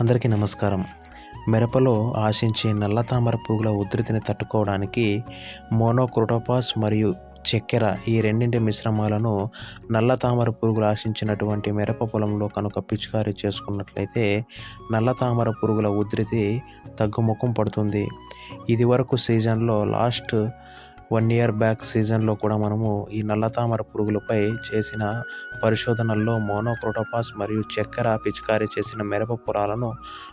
అందరికీ నమస్కారం. మిరపలో ఆశించే నల్ల తామర పురుగుల ఉధృతిని తట్టుకోవడానికి మోనోక్రోటోపాస్ మరియు చక్కెర ఈ రెండింటి మిశ్రమాలను నల్ల తామర పురుగులు ఆశించినటువంటి మిరప పొలంలో కనుక పిచికారీ చేసుకున్నట్లయితే నల్ల తామర పురుగుల ఉధృతి తగ్గుముఖం పడుతుంది. ఇది వరకు సీజన్లో లాస్ట్ వన్ ఇయర్ బ్యాక్ సీజన్లో కూడా మనము ఈ నల్ల తామర పురుగులపై చేసిన పరిశోధనల్లో మోనోక్రోటోపాస్ మరియు చక్కెర పిచికారీ చేసిన మిరప పొలాలను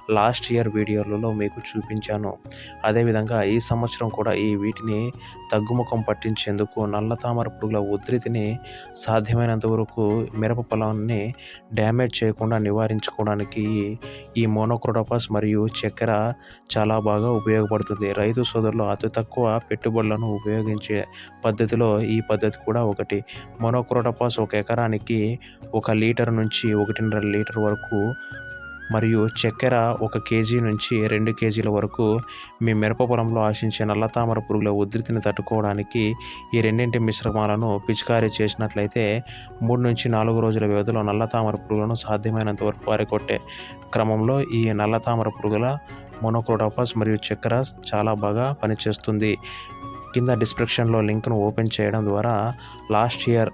లాస్ట్ ఇయర్ వీడియోలలో మీకు చూపించాను. అదేవిధంగా ఈ సంవత్సరం కూడా ఈ వీటిని తగ్గుముఖం పట్టించేందుకు నల్ల తామర పురుగుల ఉధృతిని సాధ్యమైనంత వరకు మిరప పొలాన్ని డ్యామేజ్ చేయకుండా నివారించుకోవడానికి ఈ మోనోక్రోటోపాస్ మరియు చక్కెర చాలా బాగా ఉపయోగపడుతుంది. రైతు సోదరులు అతి తక్కువ పెట్టుబడులను ఉపయోగించే పద్ధతిలో ఈ పద్ధతి కూడా ఒకటి. మోనోక్రోటోపాస్ ఒక ఎకరానికి ఒక లీటర్ నుంచి ఒకటిన్నర లీటర్ వరకు మరియు చక్కెర ఒక కేజీ నుంచి రెండు కేజీల వరకు మీ మిరప పొలంలో ఆశించే నల్ల తామర పురుగుల ఉధృతిని తట్టుకోవడానికి ఈ రెండింటి మిశ్రమాలను పిచికారీ చేసినట్లయితే మూడు నుంచి నాలుగు రోజుల వ్యవధిలో నల్ల తామర పురుగులను సాధ్యమైనంత వరకు పారికొట్టే క్రమంలో ఈ నల్ల తామర పురుగుల మోనోక్రోటోపాస్ మరియు చక్కెర చాలా బాగా పనిచేస్తుంది. కింద డిస్క్రిప్షన్లో లింక్ను ఓపెన్ చేయడం ద్వారా లాస్ట్ ఇయర్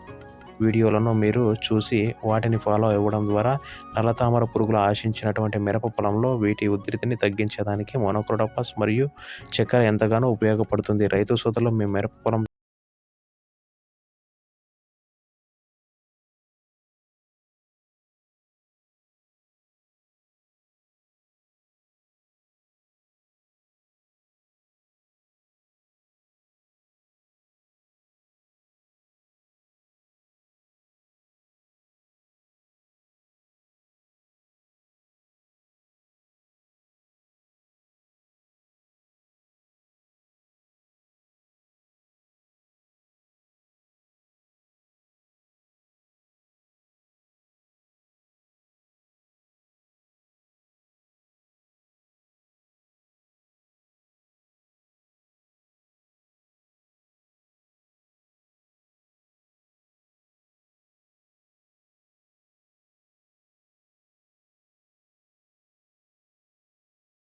వీడియోలను మీరు చూసి వాటిని ఫాలో అవ్వడం ద్వారా నల్ల తామర పురుగులు ఆశించినటువంటి మిరప పొలంలో వీటి ఉధృతిని తగ్గించడానికి మోనోక్రోటోపాస్ మరియు చక్కెర ఎంతగానో ఉపయోగపడుతుంది. రైతు సోదరులు మీ మిరప పొలం